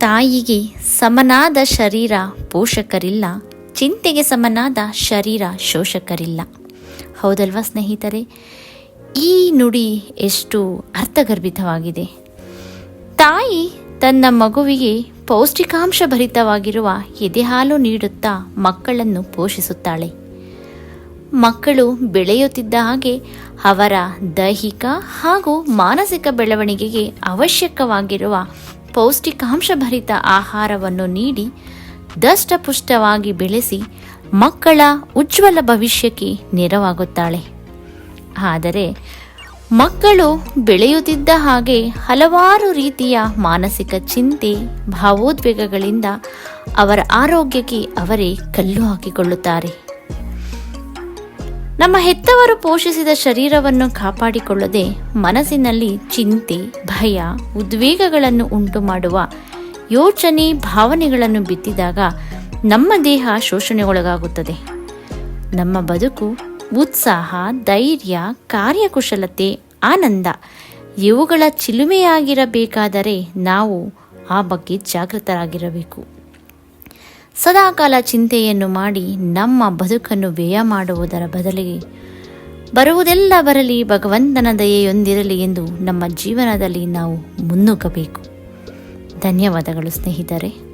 ತಾಯಿಗೆ ಸಮನಾದ ಶರೀರ ಪೋಷಕರಿಲ್ಲ, ಚಿಂತೆಗೆ ಸಮನಾದ ಶರೀರ ಶೋಷಕರಿಲ್ಲ. ಹೌದಲ್ವಾ ಸ್ನೇಹಿತರೆ? ಈ ನುಡಿ ಎಷ್ಟು ಅರ್ಥಗರ್ಭಿತವಾಗಿದೆ. ತಾಯಿ ತನ್ನ ಮಗುವಿಗೆ ಪೌಷ್ಟಿಕಾಂಶ ಭರಿತವಾಗಿರುವ ಎದೆಹಾಲು ನೀಡುತ್ತಾ ಮಕ್ಕಳನ್ನು ಪೋಷಿಸುತ್ತಾಳೆ. ಮಕ್ಕಳು ಬೆಳೆಯುತ್ತಿದ್ದ ಹಾಗೆ ಅವರ ದೈಹಿಕ ಹಾಗೂ ಮಾನಸಿಕ ಬೆಳವಣಿಗೆಗೆ ಅವಶ್ಯಕವಾಗಿರುವ ಪೌಷ್ಟಿಕಾಂಶ ಭರಿತ ಆಹಾರವನ್ನು ನೀಡಿ ದಷ್ಟಪುಷ್ಟವಾಗಿ ಬೆಳೆಸಿ ಮಕ್ಕಳ ಉಜ್ವಲ ಭವಿಷ್ಯಕ್ಕೆ ನೆರವಾಗುತ್ತಾಳೆ. ಆದರೆ ಮಕ್ಕಳು ಬೆಳೆಯುತ್ತಿದ್ದ ಹಾಗೆ ಹಲವಾರು ರೀತಿಯ ಮಾನಸಿಕ ಚಿಂತೆ, ಭಾವೋದ್ವೇಗಗಳಿಂದ ಅವರ ಆರೋಗ್ಯಕ್ಕೆ ಅವರೇ ಕಲ್ಲು ಹಾಕಿಕೊಳ್ಳುತ್ತಾರೆ. ನಮ್ಮ ಹೆತ್ತವರು ಪೋಷಿಸಿದ ಶರೀರವನ್ನು ಕಾಪಾಡಿಕೊಳ್ಳದೆ ಮನಸ್ಸಿನಲ್ಲಿ ಚಿಂತೆ, ಭಯ, ಉದ್ವೇಗಗಳನ್ನು ಉಂಟು ಮಾಡುವ ಯೋಚನೆ, ಭಾವನೆಗಳನ್ನು ಬಿತ್ತಿದಾಗ ನಮ್ಮ ದೇಹ ಶೋಷಣೆಗೊಳಗಾಗುತ್ತದೆ. ನಮ್ಮ ಬದುಕು, ಉತ್ಸಾಹ, ಧೈರ್ಯ, ಕಾರ್ಯಕುಶಲತೆ, ಆನಂದ ಇವುಗಳ ಚಿಲುಮೆಯಾಗಿರಬೇಕಾದರೆ ನಾವು ಆ ಬಗ್ಗೆ ಜಾಗೃತರಾಗಿರಬೇಕು. ಸದಾಕಾಲ ಚಿಂತೆಯನ್ನು ಮಾಡಿ ನಮ್ಮ ಬದುಕನ್ನು ವ್ಯಯ ಮಾಡುವುದರ ಬದಲಿಗೆ ಬರುವುದೆಲ್ಲ ಬರಲಿ, ಭಗವಂತನ ದಯೆಯೊಂದಿರಲಿ ಎಂದು ನಮ್ಮ ಜೀವನದಲ್ಲಿ ನಾವು ಮುನ್ನುಗ್ಗಬೇಕು. ಧನ್ಯವಾದಗಳು ಸ್ನೇಹಿತರೆ.